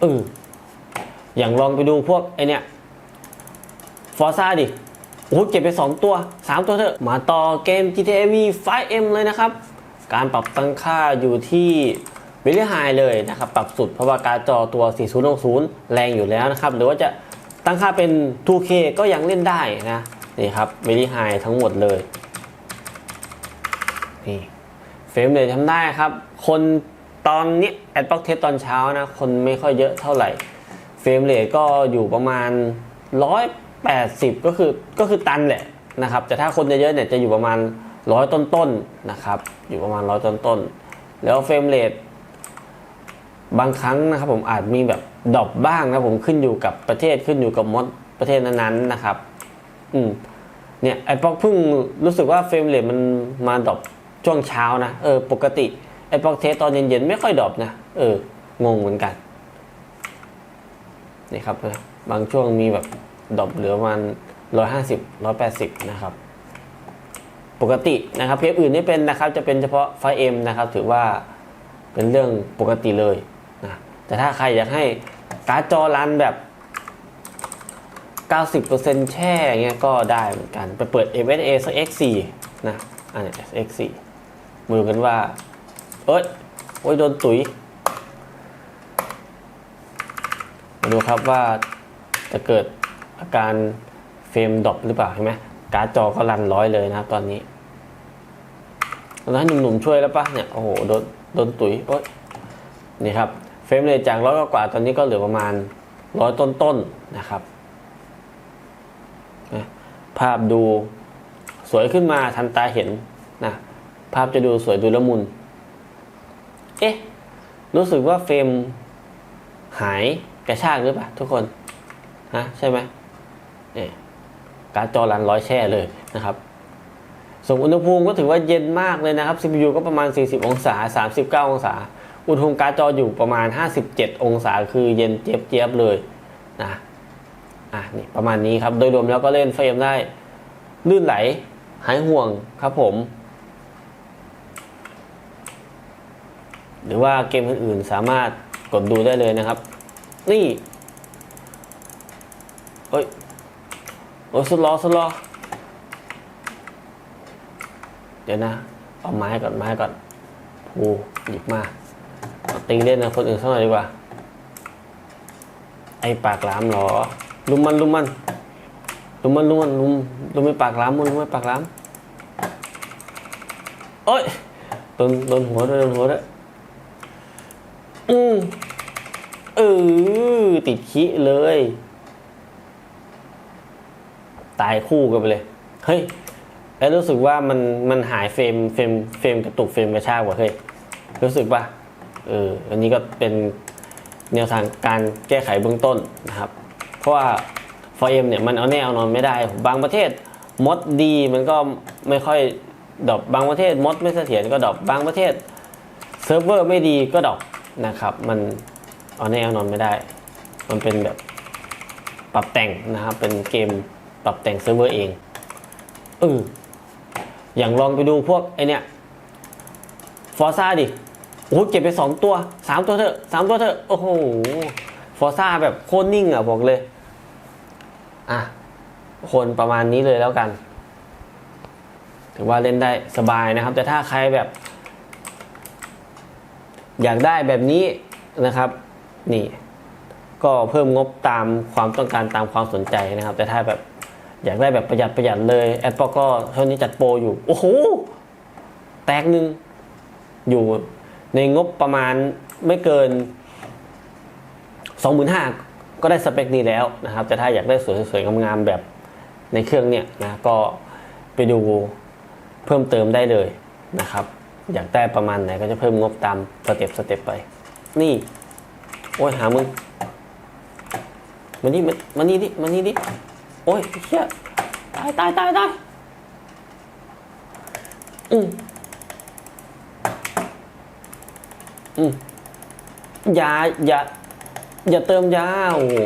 เอออย่างลองไปดูพวกไอเนี้ยฟอร์ซ่าดิโอ้โหเก็บไป 2 ตัว 3 ตัวเถอะ มาต่อเกม GTA V 5M เลยนะครับ การปรับตั้งค่าอยู่ที่วิลลี่ไฮเลยนะครับ ปรับสุดเพราะว่าการจอตัว 4060 แรงอยู่แล้วนะครับ หรือว่าจะตั้งค่าเป็น 2K ก็ยังเล่นได้นะ นี่ครับวิลลี่ไฮทั้งหมดเลย นี่ เฟรมเลยทำได้ครับ คน ตอนนี้แอดบ็อกเทสตอนเช้านะ คนไม่ค่อยเยอะเท่าไหร่ เฟรมเรทก็อยู่ประมาณ 180 ก็คือก็คือตันแหละนะครับ แต่ถ้าคนเยอะๆเนี่ยจะอยู่ประมาณร้อยต้นๆนะครับ อยู่ประมาณร้อยต้นๆ แล้วเฟรมเรทบางครั้งนะครับผมอาจมีแบบดรอปบ้างนะผมขึ้นอยู่กับประเทศขึ้นอยู่กับมดประเทศนั้นๆนะครับ อืมเนี่ยไอ้ป๊อกเพิ่งรู้สึกว่าเฟรมเรทมันมาดรอปช่วงเช้านะ เออ ปกติ ไอ้ป๊อกเทสตอนเย็นๆ ไม่ค่อยดรอปนะ เออ งงเหมือนกัน นี่ครับ บางช่วงมีแบบดรอปเหลือประมาณร้อยห้าสิบร้อยแปดสิบนะครับ ปกตินะครับเพจอื่นไม่เป็นนะครับ จะเป็นเฉพาะไฟเอ็มนะครับ ถือว่าเป็นเรื่องปกติเลยนะแต่ถ้าใครอยากให้การ์ดจอรันแบบ 90%แช่เงี้ยก็ได้เหมือนกัน ไปเปิด FSA สัก X4 นะ อันนี้ X4 มาดูกันว่า เอ้ยโอ้ยโดนตุ๋ยมาดูครับว่าจะเกิดอาการเฟรมดรอปหรือเปล่าเห็นไหมการ์ดจอก็รันร้อยเลยนะครับตอนนี้ตอนนั้นหนุ่มๆช่วยแล้วปะเนี่ยโอ้โหโดนโดนตุ๋ยโอ๊ยนี่ครับเฟรมเลยจากร้อยกว่าตอนนี้ก็เหลือประมาณร้อยต้นๆนะครับ ภาพดูสวยขึ้นมาทันตาเห็นนะภาพจะดูสวยดูละมุน เอ๊ะ รู้สึกว่าเฟรมหายกระชากหรือเปล่าทุกคนฮะใช่ไหมเนี่ยการจอรันร้อยแช่เลยนะครับ ส่วนอุณหภูมิก็ถือว่าเย็นมากเลยนะครับ CPU ก็ประมาณ 40 องศา 39 องศา อุณหภูมิการจออยู่ประมาณ 57 องศา คือเย็นเจี๊ยบๆเลยนะอะนี่ประมาณนี้ครับ โดยรวมแล้วก็เล่นเฟรมได้ลื่นไหลหายห่วงครับผม หรือว่าเกมอื่นๆสามารถกดดูได้เลยนะครับ นี่เฮ้ยโอ้ยสุดล้อสุดล้อเดี๋ยวนะเอาไม้ก่อนไม้ก่อนโอ้หยิบมาตีเล่นนะคนอื่นสักหน่อยดีกว่า ไอปากหลามเหรอลุมมันลุมมันลุมมันลุมมันลุมลุมไม่ปากหลามลุมไม่ปากหลามโอ้ยโดนโดนหัวด้วยโดนหัวด้วย อืมเออติดขี้เลย ตายคู่กันไปเลย เฮ้ยแล้วรู้สึกว่ามันมันหายเฟรมเฟรมเฟรมกระตุกเฟรมกระชากว่ะเฮ้ยรู้สึกป่ะเอออันนี้ก็เป็นแนวทางการแก้ไขเบื้องต้นนะครับ เพราะว่าฟเอ็มเนี่ยมันเอาแน่เอานอนไม่ได้ บางประเทศมดดีมันก็ไม่ค่อยดรอปบางประเทศมดไม่เสถียรก็ดรอปบางประเทศเซิร์ฟเวอร์ไม่ดีก็ดรอป นะครับ มันเอาแน่เอานอนไม่ได้ มันเป็นแบบปรับแต่งนะครับ เป็นเกมปรับแต่งเซิร์ฟเวอร์เองเอออย่างลองไปดูพวกไอเนี้ยฟอร์ซ่าดิโอ้โหเก็บไปสองตัวสามตัวเถอะสามตัวเถอะ โอ้โห ฟอร์ซ่าแบบโคตรนิ่งอะบอกเลย อะ คนประมาณนี้เลยแล้วกัน ถือว่าเล่นได้สบายนะครับ แต่ถ้าใครแบบ อยากได้แบบนี้นะครับนี่ก็เพิ่มงบตามความต้องการตามความสนใจนะครับ แต่ถ้าแบบอยากได้แบบประหยัดประหยัดเลยแอดปก็เท่านี้จัดโปรอยู่ โอ้โห แตกหนึ่งอยู่ในงบประมาณไม่เกิน 25,000 ก็ได้สเปคนี้แล้วนะครับ แต่ถ้าอยากได้สวยๆงามๆแบบในเครื่องเนี่ยนะก็ไปดูเพิ่มเติมได้เลยนะครับ อยากได้ประมาณไหนก็จะเพิ่มงบตามสเต็ปสเต็ปไป นี่ โอ้ยหามึงมานี่มานี่ดิมานี่ดิโอ้ยเชี่ยตายตายตายตายอืมอืมอย่าอย่าอย่าเติมยาโอ้โห